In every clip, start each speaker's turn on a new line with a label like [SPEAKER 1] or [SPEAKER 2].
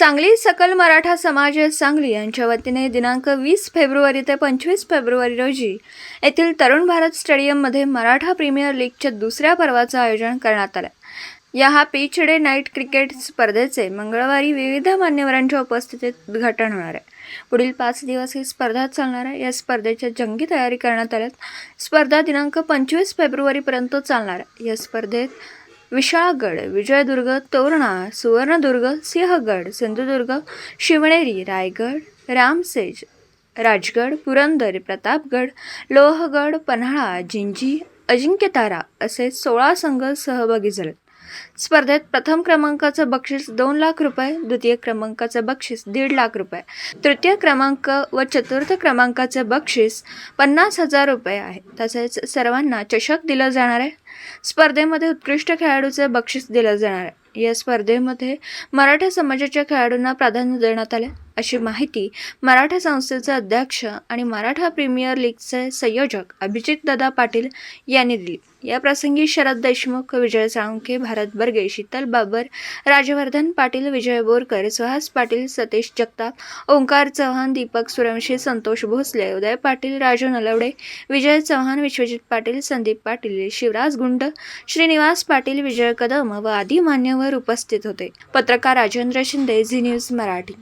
[SPEAKER 1] सांगली सकल मराठा समाज सांगली यांच्या वतीने दिनांक वीस फेब्रुवारी ते पंचवीस फेब्रुवारी रोजी येथील तरुण भारत स्टेडियममध्ये मराठा प्रीमियर लीगच्या दुसऱ्या पर्वाचं आयोजन करण्यात आलं. या हा पिच डे नाईट क्रिकेट स्पर्धेचे मंगळवारी विविध मान्यवरांच्या उपस्थितीत उद्घाटन होणार आहे. पुढील पाच दिवस ही स्पर्धा चालणार आहे. या स्पर्धेच्या जंगी तयारी करण्यात आल्यात. स्पर्धा दिनांक पंचवीस फेब्रुवारीपर्यंत चालणार आहे. या स्पर्धेत विशाळगड विजयदुर्ग तोरणा सुवर्णदुर्ग सिंहगड सिंधुदुर्ग शिवणेरी रायगड रामसेज राजगड पुरंदर प्रतापगड लोहगड पन्हाळा जिंजी अजिंक्यतारा असे सोळा संघ सहभागी झाले. स्पर्धेत प्रथम क्रमांकाचं बक्षीस दोन लाख रुपये द्वितीय क्रमांकाचं बक्षीस दीड लाख रुपये. तृतीय क्रमांक व चतुर्थ क्रमांकाचं बक्षीस पन्नास हजार रुपये आहे. तसेच सर्वांना चषक दिलं जाणार आहे. स्पर्धेमध्ये उत्कृष्ट खेळाडूचं बक्षीस दिलं जाणार आहे. या स्पर्धेमध्ये मराठा समाजाच्या खेळाडूंना प्राधान्य देण्यात आले. अशी माहिती मराठा संस्थेचे अध्यक्ष आणि मराठा प्रीमियर लीगचे संयोजक अभिजित दादा पाटील यांनी दिली. या प्रसंगी शरद देशमुख विजय साळुंखे भारत बर्गे शीतल बाबर राजवर्धन पाटील विजय बोरकर सुहास पाटील सतीश जगताप ओंकार चव्हाण दीपक सुरवंशी संतोष भोसले उदय पाटील राजू नलवडे विजय चव्हाण विश्वजित पाटील संदीप पाटील शिवराज गुंड श्रीनिवास पाटील विजय कदम व आदी मान्यवर उपस्थित होते. पत्रकार राजेंद्र शिंदे झी न्यूज मराठी.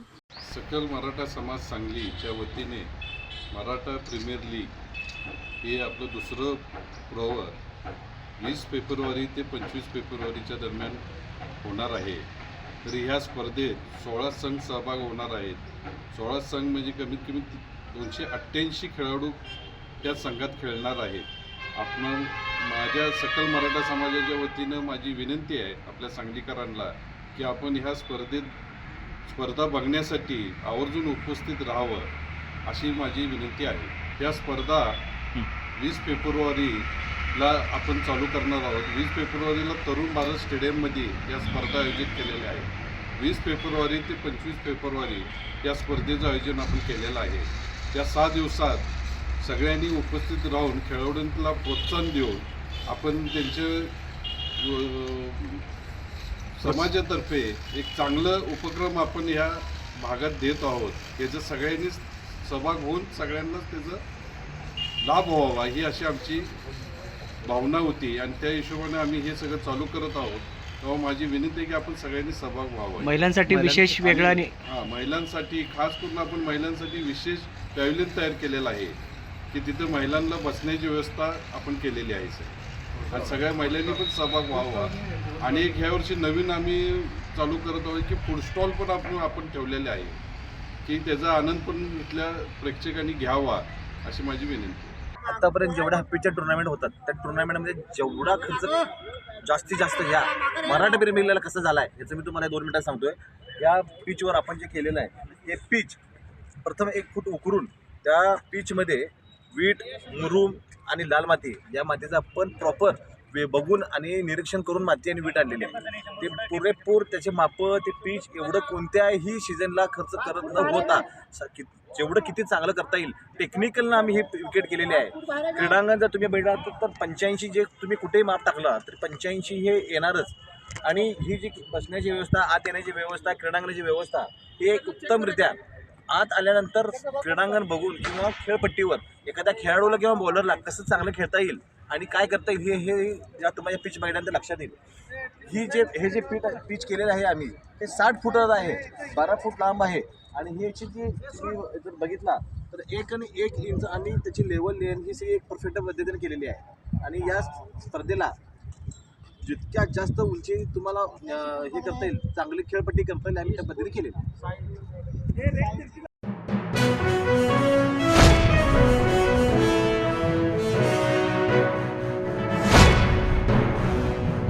[SPEAKER 2] सकल मराठा समाज सांगलीच्या वतीने मराठा प्रीमियर लीग हे आपलं दुसरं प्रवर वीस फेब्रुवारी ते पंचवीस फेब्रुवारीच्या दरम्यान होणार आहे. तर ह्या स्पर्धेत सोळा संघ सहभाग होणार आहेत. सोळा संघ म्हणजे कमीत कमी दोनशे अठ्ठ्याऐंशी खेळाडू त्या संघात खेळणार आहेत. आपण माझ्या सकल मराठा समाजाच्या वतीनं माझी विनंती आहे आपल्या सांगलीकरांना की आपण ह्या स्पर्धेत स्पर्धा बघण्यासाठी आवर्जून उपस्थित राहावं अशी माझी विनंती आहे. या स्पर्धा वीस फेब्रुवारीला आपण चालू करणार आहोत. वीस फेब्रुवारीला तरुण भारत स्टेडियममध्ये या स्पर्धा आयोजित केलेल्या आहेत. वीस फेब्रुवारी ते पंचवीस फेब्रुवारी या स्पर्धेचं आयोजन आपण केलेलं आहे. त्या सहा दिवसात सगळ्यांनी उपस्थित राहून खेळाडूंना प्रोत्साहन देऊन आपण त्यांचे समाजातर्फे एक चांगलं उपक्रम आपण ह्या भागात देत आहोत. त्याचं सगळ्यांनीच सहभाग होऊन सगळ्यांनाच त्याचा लाभ व्हावा ही अशी आमची भावना होती. आणि त्या हिशोबाने आम्ही हे सगळं चालू करत आहोत. तेव्हा माझी विनंती आहे की आपण सगळ्यांनी सहभाग व्हावा.
[SPEAKER 3] महिलांसाठी विशेष वेगळा
[SPEAKER 2] हां महिलांसाठी खास करून आपण महिलांसाठी विशेष पॅव्हलियन तयार केलेलं आहे. की तिथं महिलांना बसण्याची व्यवस्था आपण केलेली आहे सर. आणि सगळ्या महिलांनी पण सहभाग व्हावा. आणि एक ह्या वर्षी नवीन आम्ही चालू करत आहोत की फूड स्टॉल पण आपण आपण ठेवलेले आहे. की त्याचा आनंद पण इथल्या प्रेक्षकांनी घ्यावा अशी माझी विनंती
[SPEAKER 4] आतापर्यंत जेवढ्या हप्पीच्या टुर्नामेंट होतात त्या टुर्नामेंटमध्ये जेवढा खर्च जास्तीत जास्त घ्या. मराठा प्रीमियर लीगला कसं झाला आहे याचं मी तुम्हाला दोन मिनटात सांगतोय. या पिचवर आपण जे केलेलं आहे ते पिच प्रथम एक फूट उकरून त्या पिचमध्ये वीट मुरूम आणि लाल माती या मातीचा पण प्रॉपर वे बघून आणि निरीक्षण करून माती आणि वीट आणलेली आहे ते पुरेपूर त्याचे मापं ते पीच एवढं कोणत्याही सीझनला खर्च करत न होता स- कि- जेवढं किती चांगलं करता येईल टेक्निकलनं आम्ही हे विकेट केलेले आहे. क्रीडांगण जर तुम्ही बघितलं तर पंच्याऐंशी जे तुम्ही कुठेही माप टाकला तर पंच्याऐंशी हे येणारच. आणि ही जी बसण्याची व्यवस्था आत येण्याची व्यवस्था क्रीडांगणाची व्यवस्था ही एक उत्तमरित्या आत आल्यानंतर क्रीडांगण बघून किंवा खेळपट्टीवर एखाद्या खेळाडूला किंवा बॉलरला कसं चांगलं खेळता येईल आणि काय करता येईल हे हे ज्या तुम्हाला पिच बघितल्यानंतर लक्षात येईल. ही जे हे जे पीच पिच केलेलं आहे आम्ही हे साठ फुटाचं आहे बारा फूट लांब आहे आणि ही याची जी तुम्ही जर बघितला तर एक आणि एक इंच आणि त्याची लेवल लेन ही सगळी एक परफेक्ट पद्धतीने केलेली आहे. आणि या स्पर्धेला जितक्या जास्त उंची तुम्हाला हे करता येईल चांगली खेळपट्टी करता येईल आम्ही त्या पद्धतीने केलेली